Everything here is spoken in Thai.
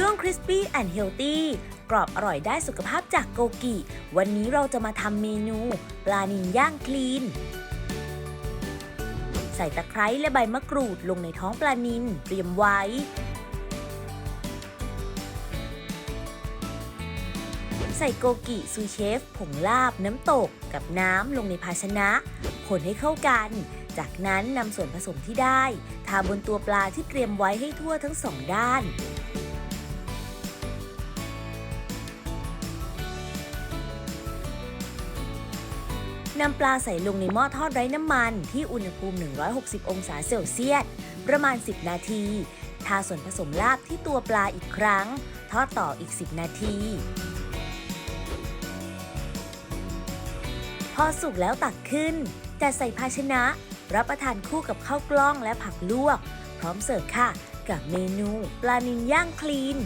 ช่วง Crispy and Healthy กรอบอร่อยได้สุขภาพจากโกกิ วันนี้เราจะมาทำเมนู ปลานิลย่างคลีน ใส่ตะไคร้และใบมะกรูดลงในท้องปลานิลเตรียมไว้ ใส่โกกิซูเชฟ ผงลาบน้ำตกกับน้ำลงในภาชนะ คนให้เข้ากัน จากนั้นนำส่วนผสมที่ได้ ทาบนตัวปลาที่เตรียมไว้ให้ทั่วทั้งสองด้าน นำปลาใส่ลงในหม้อทอดไร้น้ำมันที่อุณหภูมิ 160 องศาเซลเซียส ประมาณ 10 นาที ทาส่วนผสมลาบที่ตัวปลาอีกครั้ง ทอดต่ออีก 10 นาที พอสุกแล้วตักขึ้นจัดใส่ภาชนะ รับประทานคู่กับข้าวกล้องและผักลวก พร้อมเสิร์ฟค่ะ กับเมนูปลานิลย่างคลีน